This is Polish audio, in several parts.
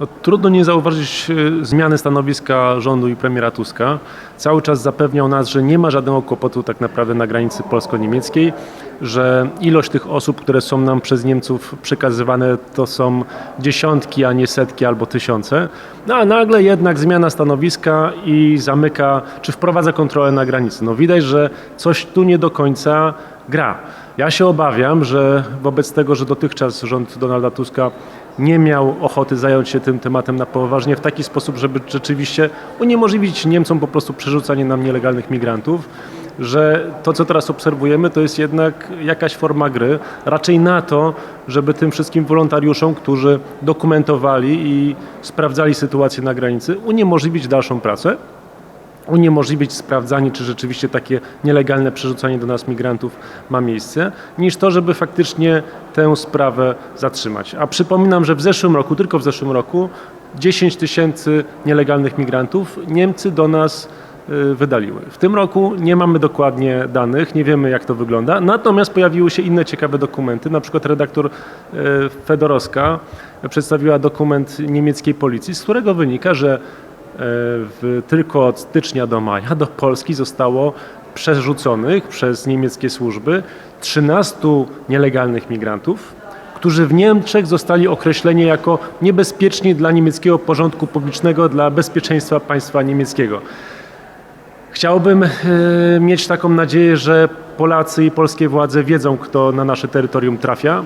No, trudno nie zauważyć e, zmiany stanowiska rządu i premiera Tuska. Cały czas zapewniał nas, że nie ma żadnego kłopotu tak naprawdę na granicy polsko-niemieckiej, że ilość tych osób, które są nam przez Niemców przekazywane, to są dziesiątki, a nie setki albo tysiące. No a nagle jednak zmiana stanowiska i zamyka, czy wprowadza kontrolę na granicy. No widać, że coś tu nie do końca gra. Ja się obawiam, że wobec tego, że dotychczas rząd Donalda Tuska nie miał ochoty zająć się tym tematem na poważnie w taki sposób, żeby rzeczywiście uniemożliwić Niemcom po prostu przerzucanie nam nielegalnych migrantów, że to, co teraz obserwujemy, to jest jednak jakaś forma gry, raczej na to, żeby tym wszystkim wolontariuszom, którzy dokumentowali i sprawdzali sytuację na granicy, uniemożliwić dalszą pracę uniemożliwić sprawdzanie, czy rzeczywiście takie nielegalne przerzucanie do nas migrantów ma miejsce, niż to, żeby faktycznie tę sprawę zatrzymać. A przypominam, że w zeszłym roku, tylko w zeszłym roku, 10 tysięcy nielegalnych migrantów Niemcy do nas y, wydaliły. W tym roku nie mamy dokładnie danych, nie wiemy jak to wygląda, natomiast pojawiły się inne ciekawe dokumenty, na przykład redaktor y, Fedorowska przedstawiła dokument niemieckiej policji, z którego wynika, że w, tylko od stycznia do maja do Polski zostało przerzuconych przez niemieckie służby 13 nielegalnych migrantów, którzy w Niemczech zostali określeni jako niebezpieczni dla niemieckiego porządku publicznego, dla bezpieczeństwa państwa niemieckiego. Chciałbym e, mieć taką nadzieję, że Polacy i polskie władze wiedzą, kto na nasze terytorium trafia,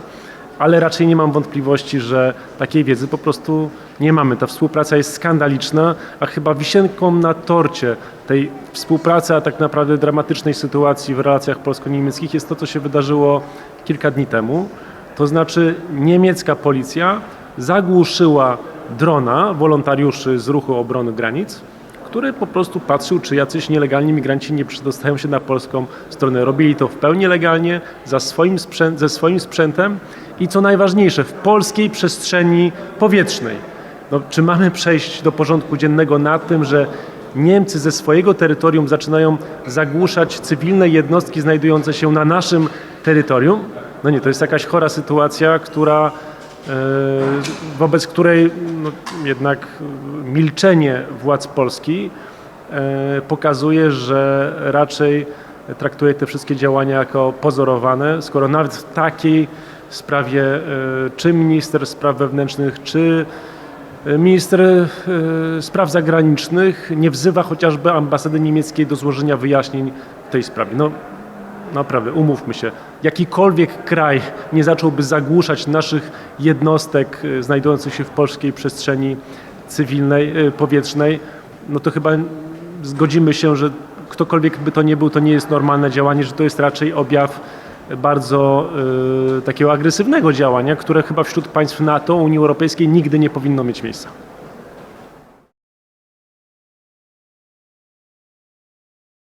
ale raczej nie mam wątpliwości, że takiej wiedzy po prostu nie mamy. Ta współpraca jest skandaliczna, a chyba wisienką na torcie tej współpracy, a tak naprawdę dramatycznej sytuacji w relacjach polsko-niemieckich jest to, co się wydarzyło kilka dni temu. To znaczy niemiecka policja zagłuszyła drona wolontariuszy z ruchu obrony granic, który po prostu patrzył, czy jacyś nielegalni migranci nie przedostają się na polską stronę. Robili to w pełni legalnie, za swoim sprzęt, ze swoim sprzętem i co najważniejsze, w polskiej przestrzeni powietrznej. No, czy mamy przejść do porządku dziennego na tym, że Niemcy ze swojego terytorium zaczynają zagłuszać cywilne jednostki znajdujące się na naszym terytorium? No nie, to jest jakaś chora sytuacja, która wobec której no, jednak milczenie władz Polski e, pokazuje, że raczej traktuje te wszystkie działania jako pozorowane, skoro nawet w takiej sprawie e, czy minister spraw wewnętrznych, czy minister e, spraw zagranicznych nie wzywa chociażby ambasady niemieckiej do złożenia wyjaśnień w tej sprawie. No, naprawdę, umówmy się, jakikolwiek kraj nie zacząłby zagłuszać naszych jednostek e, znajdujących się w polskiej przestrzeni cywilnej, e, powietrznej, no to chyba zgodzimy się, że ktokolwiek by to nie był, to nie jest normalne działanie, że to jest raczej objaw bardzo y, takiego agresywnego działania, które chyba wśród państw NATO, Unii Europejskiej nigdy nie powinno mieć miejsca.